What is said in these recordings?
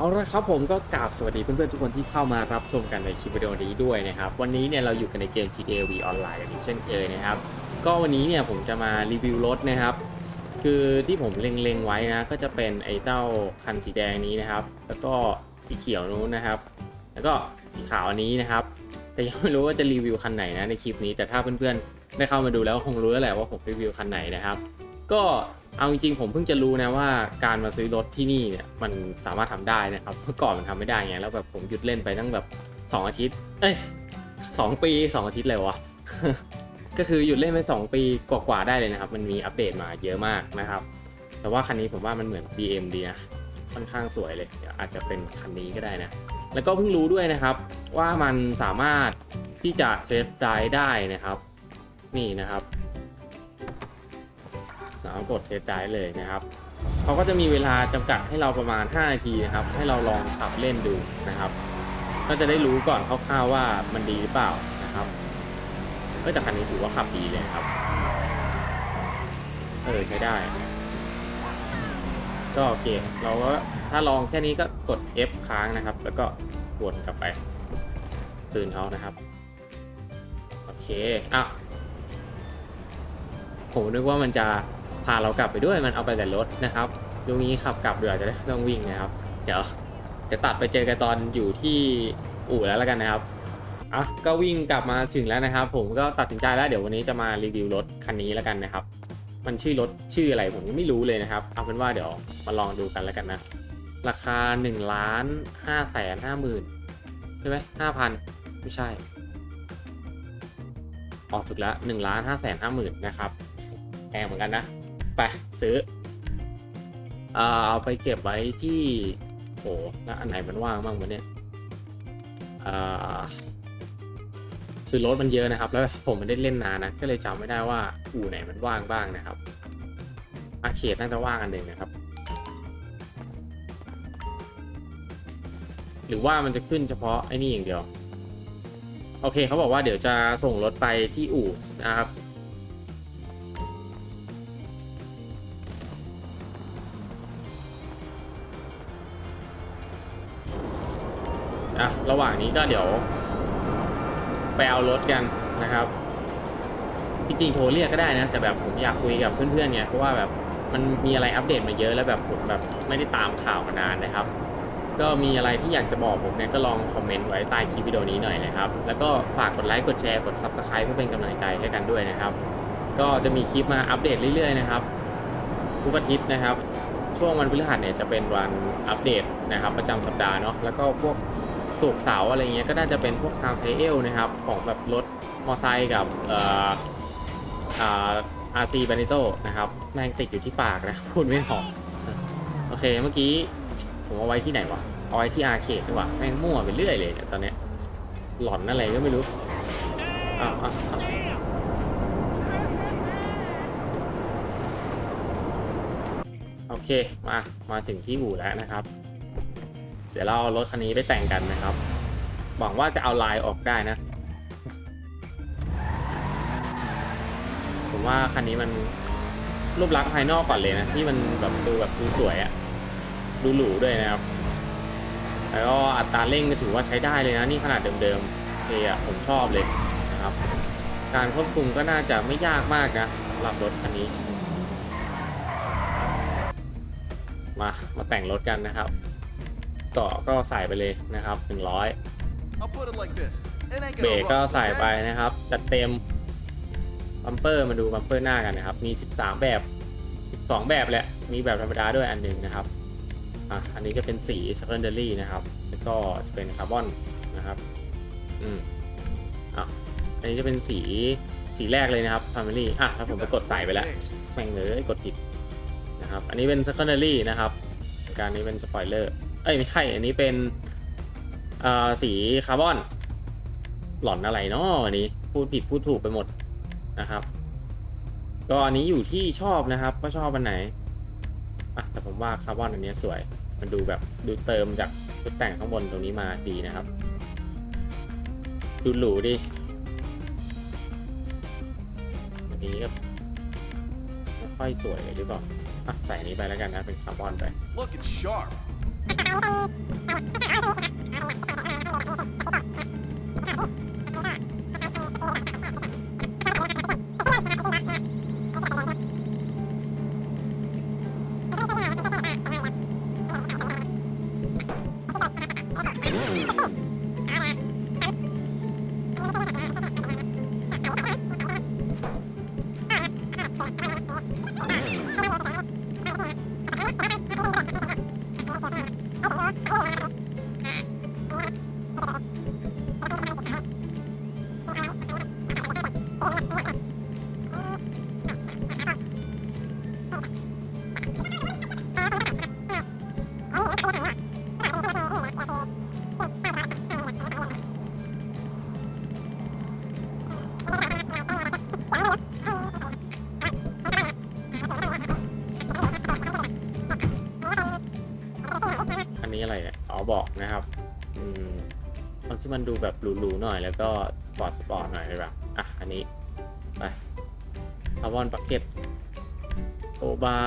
เอาละครับผมก็กราบสวัสดีเพื่อนๆทุกคนที่เข้ามารับชมกันในคลิปวิดีโอนี้ด้วยนะครับ วันนี้เนี่ยเราอยู่กันในเกม GTA V Online กันอีกเช่นเคยนะครับ ก็วันนี้เนี่ยผมจะมารีวิวรถนะครับ คือที่ผมเล็งๆไว้นะก็จะเป็นไอ้เต้าคันสีแดงนี้นะครับ แล้วก็สีเขียวนู้นนะครับ แล้วก็สีขาวอันนี้นะครับ แต่ยังไม่รู้ว่าจะรีวิวคันไหนนะในคลิปนี้ แต่ถ้าเพื่อนๆได้เข้ามาดูแล้วคงรู้แล้วแหละว่าผมรีวิวคันไหนนะครับ ก็ เอาจริงๆผมเพิ่งจะรู้นะว่าการมาซื้อรถที่นี่เนี่ยมันสามารถทำได้นะครับเมื่อก่อนมันทำไม่ได้ไงแล้วแบบผมหยุดเล่นไปตั้งแบบ2อาทิตย์ เอ้ยสองปี2อาทิตย์เลยวะก็คือหยุดเล่นไป 2 ปีกว่าๆได้เลยนะครับ มันมีอัปเดตมาเยอะมากนะครับ แต่ว่าคันนี้ผมว่ามันเหมือน BM ดีนะค่อนข้างสวยเลยเดี๋ยวอาจจะเป็นคันนี้ก็ได้นะ แล้วก็เพิ่งรู้ด้วยนะครับ ว่ามันสามารถที่จะเทสไดได้นะครับ นี่นะครับ สามารถกดเทสไดเลยนะครับเขาก็จะมีเวลาจำกัดให้เราประมาณ 5 นาทีนะครับ ให้เราลองขับเล่นดูนะครับ ก็จะได้รู้ก่อนคร่าวๆว่ามันดีหรือเปล่านะครับเอ้ยแต่คันนี้ถือว่าขับดีเลยครับ เออใช้ได้ ก็โอเค เราก็ถ้าลองแค่นี้ก็กด F ค้างนะครับ แล้วก็วนกลับไปตื่นเขานะครับ โอเคอ้าวผมนึกว่ามันจะ พาเรากลับไปด้วยมันเอาไปแต่รถนะครับดูงี้ขับกลับเดี๋ยวจะได้ต้องวิ่งนะครับ เดี๋ยวจะตัดไปเจอกันตอนอยู่ที่อู่แล้วแล้วกันนะครับอะก็วิ่งกลับมาถึงแล้วนะครับ ผมก็ตัดสินใจแล้วเดี๋ยววันนี้จะมารีวิวรถคันนี้แล้วกันนะครับ มันชื่อรถชื่ออะไรผมยังไม่รู้เลยนะครับเอาเป็นว่าเดี๋ยวมาลองดูกันแล้วกันนะ ราคา1ล้านห้าแสนห้าหมื่นใช่ไหมห้าพันไม่ใช่ ออกถูกแล้วหนึ่งล้านห้าแสนห้าหมื่นนะครับแพงเหมือนกันนะ ไปซื้อเอาไปเก็บไว้ที่โหแล้วอันไหนมันว่างบ้างวะเนี่ยคือรถมันเยอะนะครับ แล้วผมไม่ได้เล่นนานนะ ก็เลยจำไม่ได้ว่าอู่ไหนมันว่างบ้างนะครับ อาเขตน่าจะว่างอันหนึ่งนะครับ หรือว่ามันจะขึ้นเฉพาะไอ้นี่อย่างเดียว โอเคเขาบอกว่าเดี๋ยวจะส่งรถไปที่อู่นะครับ อะระหว่างนี้ก็เดี๋ยว ไปเอารถกันนะครับจริงๆโทรเรียกก็ได้นะ แต่แบบผมอยากคุยกับเพื่อนๆเนี่ยเพราะว่าแบบมันมีอะไรอัปเดตมาเยอะแล้วแบบผมแบบไม่ได้ตามข่าวมานานนะครับ ก็มีอะไรที่อยากจะบอกผมเนี่ยก็ลองคอมเมนต์ไว้ใต้คลิปวิดีโอนี้หน่อยนะครับ แล้วก็ฝากกดไลค์กดแชร์กด Subscribe เพื่อเป็นกำลังใจให้กันด้วยนะครับ ก็จะมีคลิปมาอัปเดตเรื่อยๆนะครับทุกอาทิตย์นะครับ ช่วงวันพฤหัสเนี่ยจะเป็นวันอัปเดตนะครับ ประจำสัปดาห์เนาะแล้วก็พวก สุกเสาอะไรเงี้ยก็น่าจะเป็นพวกทางเทเอลนะครับ ของแบบรถมอไซค์กับเอ่ออาอาร์ซีบานิโตนะครับแม่งติดอยู่ที่ปากนะพูดไม่ออกโอเคเมื่อกี้ผมเอาไว้ที่ไหนวะเอาไว้ที่อาร์เคดดีกว่าแม่งมั่วไปเรื่อยเลยเนี่ยตอนเนี้ยหลอนอะไรก็ไม่รู้อ้าวอ้าวโอเคมามาถึงที่อู่แล้วนะครับ เดี๋ยวเราเอารถคันนี้ไปแต่งกันนะครับ หวังว่าจะเอาลายออกได้นะ ผมว่าคันนี้มันรูปลักษณ์ภายนอกก่อนเลยนะ ที่มันแบบดูแบบดูสวยอะดูหรูด้วยนะครับ แล้วก็อัตราเร่งก็ถือว่าใช้ได้เลยนะ นี่ขนาดเดิมๆโอเคอะผมชอบเลยนะครับ การควบคุมก็น่าจะไม่ยากมากนะสำหรับรถคันนี้ มา มาแต่งรถกันนะครับ เกาะก็ใส่ไปเลยนะครับ 100 I'll put it like this. It ain't เบร gonna กก็ rust, ใส่ไป okay? นะครับ จัดเต็มบัมเปอร์มาดูบัมเปอร์หน้ากันนะครับ มี 13 แบบ 12 แบบแหละ มีแบบธรรมดาด้วยอันหนึ่งนะครับอะอันนี้จะเป็นสี secondary นะครับ แล้วก็จะเป็นคาร์บอนนะครับ อืมอะอันนี้จะเป็นสีสีแรกเลยนะครับ family อะถ้าผมไปกดใส่ไปแล้ว Taste. แม่งเลยกดผิดนะครับ อันนี้เป็น secondary นะครับ การนี้เป็นสปอยเลอร์ เอ้ยไม่ใช่ อันนี้เป็นสีคาร์บอน หล่อนอะไรเนาะอันนี้ พูดผิดพูดถูกไปหมดนะครับ ก็อันนี้อยู่ที่ชอบนะครับว่าชอบอันไหนอะแต่ผมว่าคาร์บอนอันนี้สวย มันดูแบบดูเติมจากชุดแต่งข้างบนตรงนี้มาดีนะครับ ดูหรูดิอันนี้ก็ไม่ค่อยสวยเลยหรือเปล่าอะใส่นนี้ไปแล้วกันนะเป็นคาร์บอนไป Oh! อันนี้อะไรเนี่ยอ๋อบอกนะครับ อืมเอาที่มันดูแบบหรูๆหน่อยแล้วก็สปอร์ตสปอร์ตหน่อยดีกว่าอะ นี้ ไปอาวอนปักเก็ตโอบา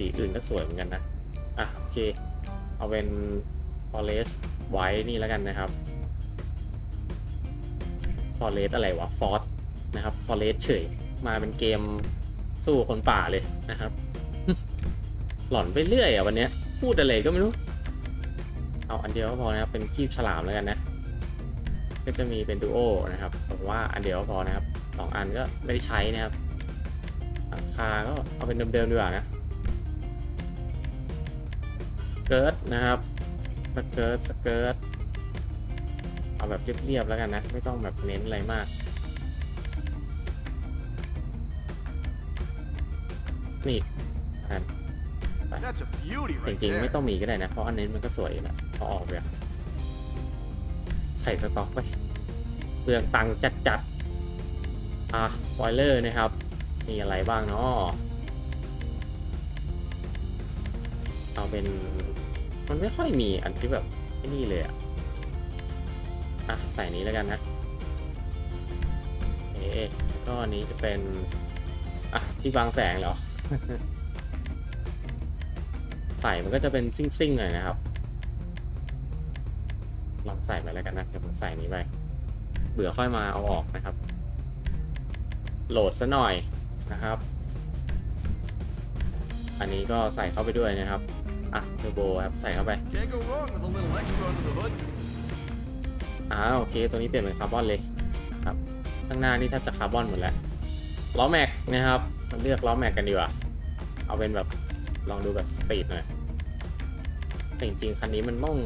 สีอื่นก็สวยเหมือนกันนะ อะโอเค เอาเป็น forest ไว้นี่แล้วกันนะครับ forest อะไรวะ f o r นะครับ forest เฉย มาเป็นเกมสู้คนป่าเลยนะครับ หล่อนไปเรื่อยอะวันนี้พูดอะไรก็ไม่รู้ เอาอันเดียวก็พอนะครับ เป็นคีบฉลามแล้วกันนะ ก็จะมีเป็นดูโอนะครับผมว่าอันเดียวก็พอนะครับสองอันก็ไม่ได้ใช้นะครับราคาก็เอาเป็นเดิมๆดีกว่านะ เกิร์ตนะครับสเกิร์ตสเกิร์ตเอาแบบเรียบๆแล้วกันนะ ไม่ต้องแบบเน้นอะไรมาก นี่อัน That's a beauty จ right ริงๆ ไม่ there. ต้องมีก็ได้นะ เพราะอันนี้มันก็สวยอยู่แล้วพอออกเลยอะใส่สต็อกไปเปลืองตังค์จัดๆ อะสปอยเลอร์นะครับ มีอะไรบ้างเนาะเอาเป็น มันไม่ค่อยมีอันที่แบบไอ้นี่เลยอะอะใส่นี้แล้วกันนะเอ๊ะก็อันนี้จะเป็น อะ ที่บางแสงเหรอ ใส่มันก็จะเป็นซิ่งๆหน่อยนะครับ ลองใส่ไปแล้วกันนะเดี๋ยวผมใส่นี้ไป เบื่อค่อยมาเอาออกนะครับ โหลดซะหน่อยนะครับ อันนี้ก็ใส่เข้าไปด้วยนะครับ อะเทอร์โบครับ ใส่เข้าไป Can't go wrong with a little extra under the hood. อ่าโอเค ตัวนี้เปลี่ยนเป็นคาร์บอนเลยครับข้างหน้านี่แทบจะคาร์บอนหมดแล้วล้อแม็กนะครับมาเลือกล้อแม็กกันดีกว่า เอาเป็นแบบลองดูแบบสปีดหน่อยแต่จริงๆคันนี้มันต้อง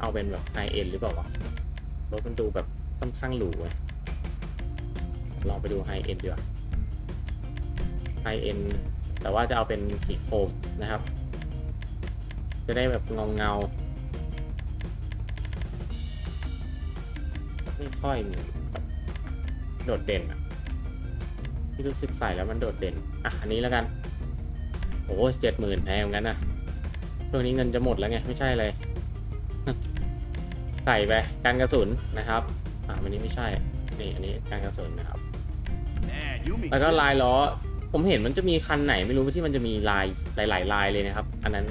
เอาเป็นแบบไฮเอ็นหรือเปล่าวะรถมันดูแบบค่อนข้างหรูเว้ยลองไปดูไฮเอ็นดีกว่าไฮเอ็นแต่ว่าจะเอาเป็นสีโครมนะครับ จะได้แบบเงาเงาไม่ค่อยมีโดดเด่นอะที่รู้สึกใส่แล้วมันโดดเด่น อะ อันนี้แล้วกัน โอ้เจ็ดหมื่นแพงเหมือนนะช่วงนี้เงินจะหมดแล้วไง ไม่ใช่เลย ใส่ไปกันกระสุนนะครับ อ่าวันนี้ไม่ใช่ นี่ อันนี้กันกระสุนนะครับ แล้วก็ลายล้อ ผมเห็นมันจะมีคันไหนไม่รู้ที่มันจะมีลายหลาย ๆ ลายเลยนะครับ อันนั้น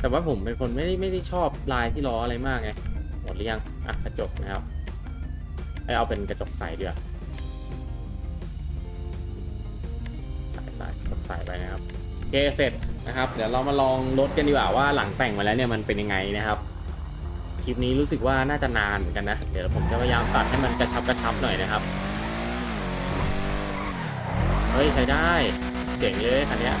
แต่ว่าผมเป็นคนไม่ได้ไม่ได้ชอบลายที่ล้ออะไรมากไง หมดหรือยัง อะกระจกนะครับเอเอาเป็นกระจกใสดีกว่าใส่ใส่กระจกใสไปนะครับโอเคเสร็จนะครับ เดี๋ยวเรามาลองรถกันดีกว่าว่าหลังแต่งมาแล้วเนี่ยมันเป็นยังไงนะครับ คลิปนี้รู้สึกว่าน่าจะนานเหมือนกันนะ เดี๋ยวผมจะพยายามตัดให้มันกระชับกระชับหน่อยนะครับ เฮ้ยใช้ได้ เจ๋งเลยคันนี้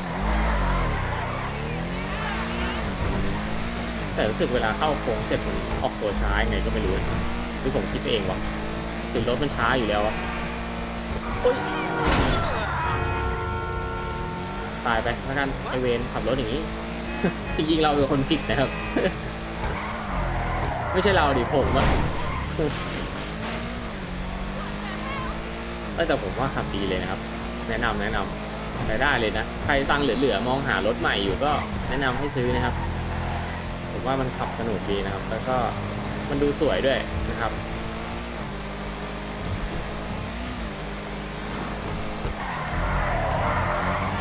แต่รู้สึกเวลาเข้าโค้งเสร็จมันออกตัวช้ายังไงก็ไม่รู้นะหรือผมคิดไปเองวะถึงรถมันช้าอยู่แล้วอะตายไปแล้วกันไอเวนขับรถอย่างนี้จริงๆเราเป็นคนผิดนะครับ ไม่ใช่เราดิผมอะแต่ผมว่าขับดีเลยนะครับ แนะนำแนะนำใช้ได้เลยนะ ใครตังค์เหลือๆมองหารถใหม่อยู่ก็แนะนำให้ซื้อนะครับ ผมว่ามันขับสนุกดีนะครับ แล้วก็มันดูสวยด้วยนะครับ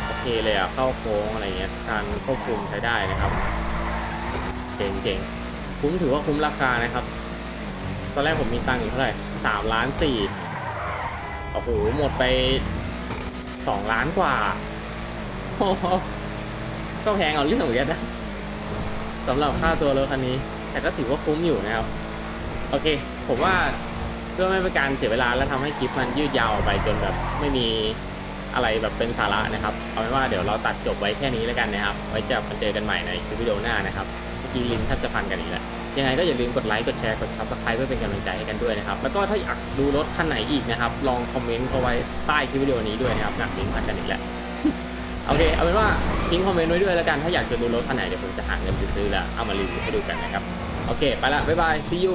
โอเคเลยอะเข้าโค้งอะไรเงี้ยการควบคุมใช้ได้นะครับเจ๋งเจ๋งคุ้มถือว่าคุ้มราคานะครับ ตอนแรกผมมีตังค์อยู่เท่าไหร่สามล้านสี่โอ้โหหมดไปสองล้านกว่าโอ้โหก็แพงเอาเรื่องเหมือนกันนะ สำหรับค่าตัวรถคันนี้ แต่ก็ถือว่าคุ้มอยู่นะครับ โอเค ผมว่าเพื่อไม่เป็นการเสียเวลาและทำให้คลิปมันยืดยาวออกไปจนแบบไม่มีอะไรแบบเป็นสาระนะครับ เอาเป็นว่าเดี๋ยวเราตัดจบไว้แค่นี้แล้วกันนะครับ ไว้จะมาเจอกันใหม่ในคลิปวิดีโอหน้านะครับเมื่อกี้ลิงก์แทบจะพันกันอีกแล้ว ยังไงก็อย่าลืมกดไลค์ กดแชร์ กด subscribe เพื่อเป็นกำลังใจให้กันด้วยนะครับ แล้วก็ถ้าอยากดูรถคันไหนอีกนะครับ ลองคอมเมนต์เอาไว้ใต้คลิปวิดีโอนี้ด้วยนะครับหนักลิงก์พันกันอีกแล้ว โอเค เอาเป็นว่าทิ้งคอมเมนต์ไว้ด้วยแล้วกัน ถ้าอยากจะดูรถคันไหนเดี๋ยวผมจะหาเงินไปซื้อแล้ว เอามารีวิวให้ดูกันนะครับ โอเค ไปละ บ๊ายบาย see you